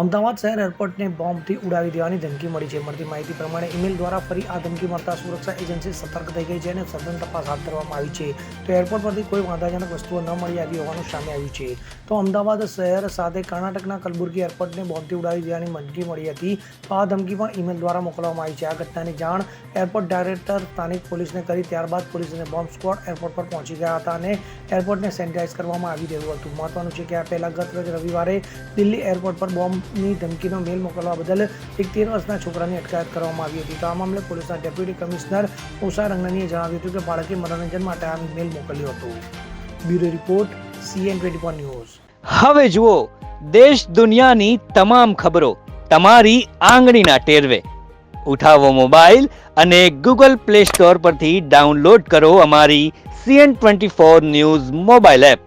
અમદાવાદ શહેર એરપોર્ટને બોમ્બથી ઉડાવી દેવાની ધમકી મળી છે. મળતી માહિતી પ્રમાણે ઈમેલ દ્વારા ફરી આ ધમકી મળતા સુરક્ષા એજન્સી સતર્ક થઈ ગઈ છે અને સઘન તપાસ હાથ ધરવામાં આવી છે. તો એરપોર્ટ પરથી કોઈ વાંધાજનક વસ્તુઓ ન મળી આવી હોવાનું સામે આવ્યું છે. તો અમદાવાદ શહેર સાથે કર્ણાટકના કલબુર્ગી એરપોર્ટને બોમ્બથી ઉડાવી દેવાની ધમકી મળી હતી. તો આ ધમકી પણ ઈમેલ દ્વારા મોકલવામાં આવી છે. આ ઘટનાની જાણ એરપોર્ટ ડાયરેક્ટર સ્થાનિક પોલીસને કરી ત્યારબાદ પોલીસ અને બોમ્બ સ્ક્વોડ એરપોર્ટ પર પહોંચી ગયા હતા અને એરપોર્ટને સેનિટાઈઝ કરવામાં આવી રહ્યું હતું. મહત્વનું છે કે આ પહેલાં ગત રોજ રવિવારે દિલ્હી એરપોર્ટ પર બોમ્બની ધમકીનો મેલ મોકલવા બદલ એક તેર વર્ષના છોકરાની અટકાયત કરવામાં આવી હતી. તો આ મામલે પોલીસના ડેપ્યુટી કમિશનર ઉષા રંગનાનીએ જણાવ્યું હતું કે બાળકે મનોરંજન માટે આ મેલ મોકલ્યો હતો. Bureau report, CN twenty news. હવે જુઓ, દેશ દુનિયાની તમામ ખબરો તમારી આંગળીના ટેરવે. ઉઠાવો મોબાઈલ અને ગૂગલ પ્લે સ્ટોર પરથી ડાઉનલોડ કરો અમારી CN twenty four news mobile app.